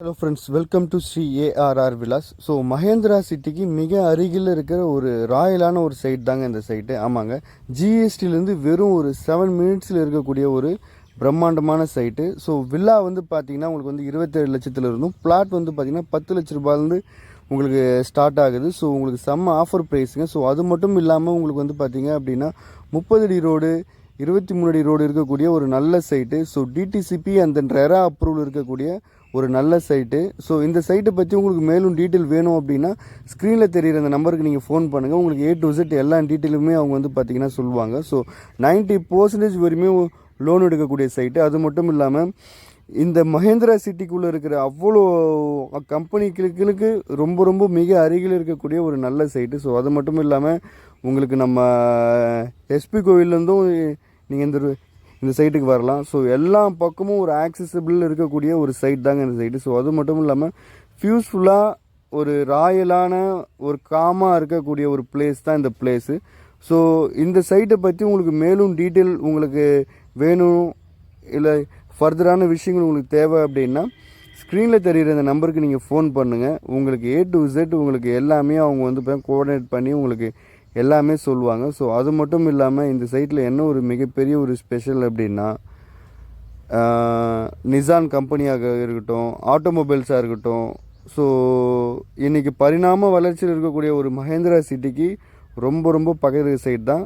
Hello friends welcome to Sri ARR Vilas so Mahindra சிட்டிக்கு மிக அருகில் இருக்கிற ஒரு ராயலான ஒரு சைட் தாங்க இந்த சைட்டு ஆமாங்க. ஜிஎஸ்டிலேருந்து வெறும் ஒரு செவன் மினிட்ஸில் இருக்கக்கூடிய ஒரு பிரம்மாண்டமான சைட்டு ஸோ வில்லா வந்து பார்த்தீங்கன்னா உங்களுக்கு வந்து இருபத்தேழு லட்சத்தில் இருந்தும் பிளாட் வந்து பார்த்தீங்கன்னா பத்து லட்ச ரூபாயிலேருந்து உங்களுக்கு ஸ்டார்ட் ஆகுது. ஸோ உங்களுக்கு செம்ம ஆஃபர் ப்ரைஸுங்க ஸோ அது மட்டும் இல்லாமல் உங்களுக்கு வந்து பார்த்தீங்க அப்படின்னா முப்பது அடி ரோடு இருபத்தி மூணு அடி ரோடு இருக்கக்கூடிய ஒரு நல்ல சைட்டு ஸோ டிடிசிபி அந்த ரெரா அப்ரூவல் இருக்கக்கூடிய ஒரு நல்ல சைட்டு ஸோ இந்த சைட்டை பற்றி உங்களுக்கு மேலும் டீட்டெயில் வேணும் அப்படின்னா ஸ்க்ரீனில் தெரிகிற அந்த நம்பருக்கு நீங்கள் ஃபோன் பண்ணுங்கள் உங்களுக்கு ஏ டு இசட் எல்லா டீட்டெயிலுமே அவங்க வந்து பார்த்திங்கன்னா சொல்லுவாங்க ஸோ 90% பர்சன்டேஜ் வரையுமே லோன் எடுக்கக்கூடிய சைட்டு அது மட்டும் இல்லாமல் இந்த மகேந்திரா சிட்டிக்குள்ளே இருக்கிற அவ்வளோ கம்பெனிகளுக்கு ரொம்ப ரொம்ப மிக அருகில் இருக்கக்கூடிய ஒரு நல்ல சைட்டு ஸோ அது மட்டும் இல்லாமல் உங்களுக்கு நம்ம எஸ்பி கோவிலேருந்தும் நீங்கள் இந்த இந்த சைட்டுக்கு வரலாம். ஸோ எல்லா பக்கமும் ஒரு ஆக்சசிபிள் இருக்கக்கூடிய ஒரு சைட் தாங்க இந்த சைட்டு ஸோ அது மட்டும் இல்லாமல் ஃபியூஸ்ஃபுல்லாக ஒரு ராயலான ஒரு காமாக இருக்கக்கூடிய ஒரு பிளேஸ் தான் இந்த பிளேஸு ஸோ இந்த சைட்டை பற்றி உங்களுக்கு மேலும் டீட்டெயில் உங்களுக்கு வேணும் இல்லை ஃபர்தரான விஷயங்கள் உங்களுக்கு தேவை அப்படின்னா ஸ்க்ரீனில் தெரிகிற இந்த நம்பருக்கு நீங்கள் ஃபோன் பண்ணுங்கள் உங்களுக்கு ஏ டு இசட் உங்களுக்கு எல்லாமே அவங்க வந்து கோஆர்டினேட் பண்ணி உங்களுக்கு எல்லாமே சொல்லுவாங்க. ஸோ அது மட்டும் இல்லாமல் இந்த சைட்டில் என்ன ஒரு மிகப்பெரிய ஒரு ஸ்பெஷல் அப்படின்னா நிசான் கம்பெனியாக இருக்கட்டும் ஆட்டோமொபைல்ஸாக இருக்கட்டும் ஸோ இன்றைக்கி பரிணாம வளர்ச்சியில் இருக்கக்கூடிய ஒரு மகேந்திரா சிட்டிக்கு ரொம்ப ரொம்ப பக்கத்து சைட் தான்.